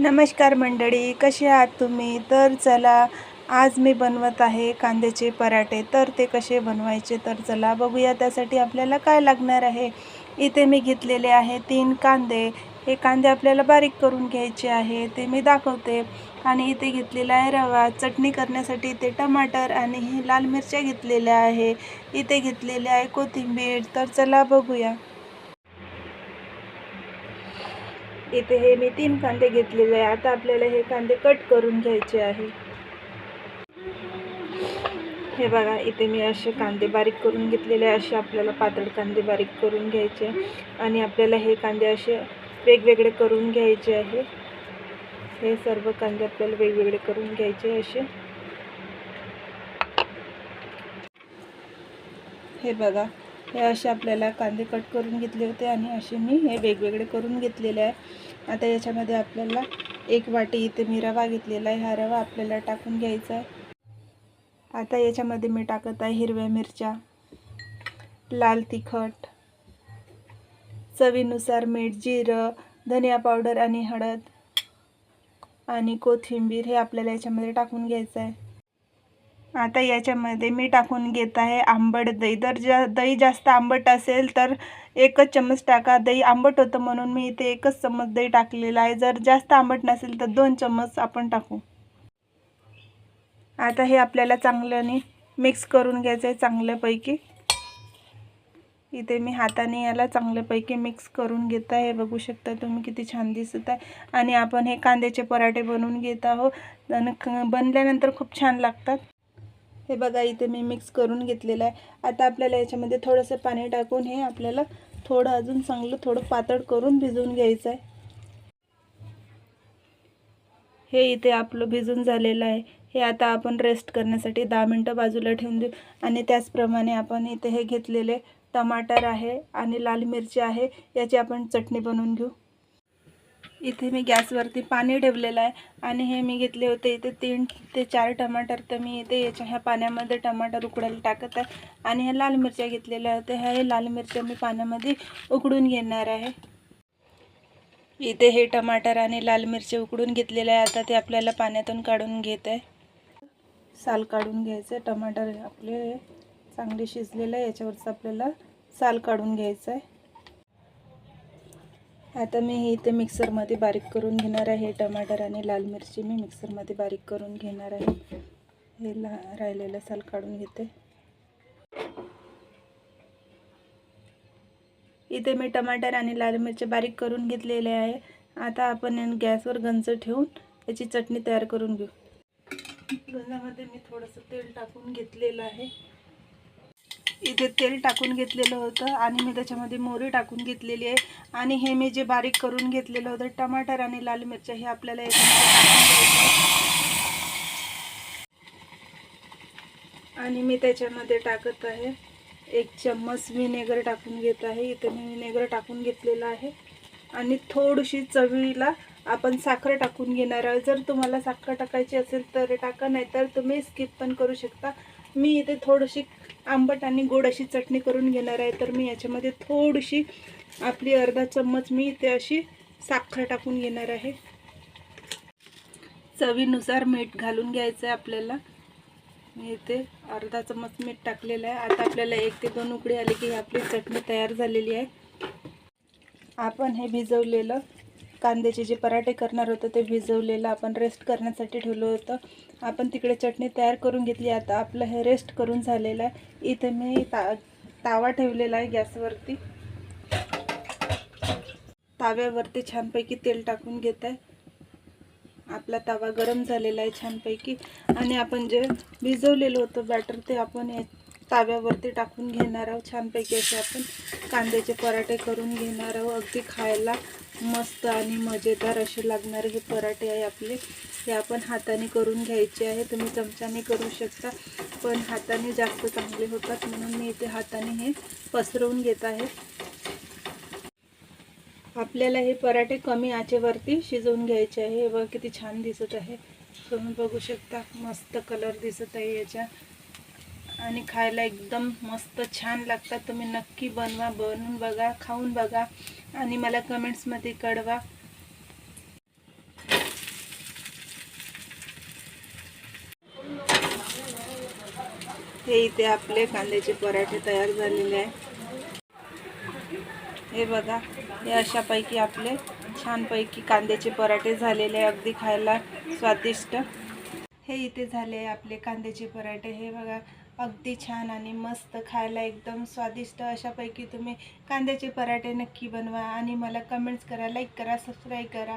नमस्कार मंडळी कसे आहात तुम्ही? तर चला आज मी बनवत आहे कांद्याचे पराठे. तर ते कसे बनवायचे तर चला बघूया त्यासाठी आपल्याला काय लागणार आहे. इथे मी घेतलेले आहे तीन कांदे. हे कांदे आपल्याला बारीक करून घ्यायचे आहे ते मी दाखवते. आणि इथे घेतलेला आहे रवा. चटणी करण्यासाठी इथे टमाटर आणि हे लाल मिरच्या घेतलेल्या आहे. इथे घेतलेले आहे कोथिंबीर. तर चला बघूया. इथे हे मी तीन कांदे घेतलेले आहे. आता आपल्याला हे कांदे कट करून घ्यायचे आहे. हे बघा इथे मी असे कांदे बारीक करून घेतलेले आहे. असे आपल्याला पातळ कांदे बारीक करून घ्यायचे आणि आपल्याला हे कांदे असे वेगवेगळे करून घ्यायचे आहे. हे सर्व कांदे आपल्याला वेगवेगळे करून घ्यायचे असे. हे बघा हे असे आपल्याला कांदे कट करून घेतले होते आणि असे मी हे वेगवेगळे करून घेतलेले आहे. आता याच्यामध्ये आपल्याला एक वाटी इथे मी रवा घेतलेला आहे. हा रवा आपल्याला टाकून घ्यायचा आहे. आता याच्यामध्ये मी टाकत आहे हिरव्या मिरच्या लाल तिखट चवीनुसार मीठ जिरं धनिया पावडर आणि हळद आणि कोथिंबीर हे आपल्याला याच्यामध्ये टाकून घ्यायचं आहे. आता याच्यामध्ये मी टाकून घेत आहे आंबट दही. जर जा दही जास्त आंबट असेल तर एकच चम्मच टाका. दही आंबट होतं म्हणून मी इथे एकच चम्मच दही टाकलेलं आहे. जर जास्त आंबट नसेल तर दोन चम्मच आपण टाकू. आता हे आपल्याला चांगल्याने मिक्स करून घ्यायचं आहे चांगल्यापैकी. इथे मी हाताने याला चांगल्यापैकी मिक्स करून घेत आहे. बघू शकता तुम्ही किती छान दिसत आहे. आणि आपण हे कांद्याचे पराठे बनवून घेत आहोत. आणि बनल्यानंतर खूप छान लागतात. हे बघा इथे मी मिक्स करून घेतलेलं आहे. आता आपल्याला याच्यामध्ये थोडंसं पाणी टाकून हे आपल्याला थोडं अजून चांगलं थोडं पातळ करून भिजवून घ्यायचं आहे हे इथे आपलं भिजून झालेलं आहे. हे आता आपण रेस्ट करण्यासाठी दहा मिनटं बाजूला ठेवून देऊ. आणि त्याचप्रमाणे आपण इथे हे घेतलेले टमाटर आहे आणि लाल मिरची आहे याची आपण चटणी बनवून घेऊ. इथे मी गॅसवरती पाणी ठेवलेलं आहे आणि हे मी घेतले होते इथे तीन ते चार टमाटर तर मी इथे याच्या ह्या पाण्यामध्ये टमाटर उकडायला टाकत आहे. आणि ह्या लाल मिरच्या घेतलेल्या होत्या. ह्या हे लाल मिरच्या मी पाण्यामध्ये उकडून घेणार आहे. इथे हे टमाटर आणि लाल मिरची उकडून घेतलेले आहे. आता ते आपल्याला पाण्यातून काढून घेत आहे. साल काढून घ्यायचं आहे. टमाटर आपले चांगले शिजलेलं आहे. याच्यावरचं आपल्याला साल काढून घ्यायचं आहे. आता मी हे इथे मिक्सरमध्ये बारीक करून घेणार आहे. हे टमाटर आणि लाल मिरची मी मिक्सरमध्ये बारीक करून घेणार आहे. हे ला राहिलेलं साल काढून घेते. इथे मी टमाटर आणि लाल मिरची बारीक करून घेतलेले आहे. आता आपण गॅसवर गंज ठेवून याची चटणी तयार करून घेऊ. गंजामध्ये मी थोडंसं तेल टाकून घेतलेलं आहे. इथे तेल टाकून घेतलेलं होतं आणि मी त्याच्यामध्ये मोहरी टाकून घेतलेली आहे. आणि हे मी जे बारीक करून घेतलेलं होतं टमाटर आणि लाल मिरच्या हे आपल्याला याच्यामध्ये टाकून घ्यायचं आणि मी त्याच्यामध्ये टाकत आहे एक चम्मच विनेगर टाकून घेत आहे. इथे मी विनेगर टाकून घेतलेलं आहे. आणि थोडीशी चवीला आपण साखर टाकून घेणार आहोत. जर तुम्हाला साखर टाकायची असेल तर टाका नाही तर तुम्ही स्किप पण करू शकता. मी इथे थोडीशी आंबट आणि गोड अशी चटणी करून घेणार आहे. तर मी याच्यामध्ये थोडीशी आपली अर्धा चम्मच मी इथे अशी साखर टाकून घेणार आहे. चवीनुसार मीठ घालून घ्यायचं आहे आपल्याला. मी इथे अर्धा चम्मच मीठ टाकलेलं आहे. आता आपल्याला एक ते दोन उकडी आली की आपली चटणी तयार झालेली आहे. आपण हे भिजवलेलं कांद्याचे जे पराठे करणार होतं ते भिजवलेलं आपण रेस्ट करण्यासाठी ठेवलं होतं. आपण तिकडे चटणी तयार करून घेतली. आता आपलं हे रेस्ट करून झालेलं आहे. इथे मी ता तावा ठेवलेला आहे गॅसवरती. ताव्यावरती छानपैकी तेल टाकून घेत आहे. आपला तवा गरम झालेला आहे छानपैकी. आणि आपण जे भिजवलेलं होतं बॅटर ते आपण या ताव्यावरती टाकून घेणार आहोत. छानपैकी असे आपण कांद्याचे पराठे करून घेणार आहोत. अगदी खायला मस्त आणि मजेदार असे लागणारे हे पराठे आहे आपले. हे आपण हाताने करून घ्यायचे आहे. तुम्ही चमच्याने करू शकता. पण हाताने जास्त चांगले होतात. म्हणून मी इथे हाताने हे पसरवून घेत आहे. आपल्याला हे पराठे कमी आचेवरती शिजवून घ्यायचे आहे. हे बघा किती छान दिसत आहे. तुम्ही बघू शकता. मस्त कलर दिसत आहे याच्या. आणि खायला एकदम मस्त छान लागतात. तुम्ही नक्की बनवा बनवून बघा खाऊन बघा आणि मला कमेंट्समध्ये कळवा. हे इथे आपले कांद्याचे पराठे तयार झालेले आहे. हे बघा हे अशापैकी आपले छानपैकी कांद्याचे पराठे झालेले आहे. अगदी खायला स्वादिष्ट. हे इथे झाले आपले कांद्याचे पराठे. हे बघा अगदी छान आणि मस्त खायला एकदम स्वादिष्ट. अशापैकी तुम्ही कांद्याचे पराठे नक्की बनवा आणि मला कमेंट्स करा लाईक करा सबस्क्राईब करा.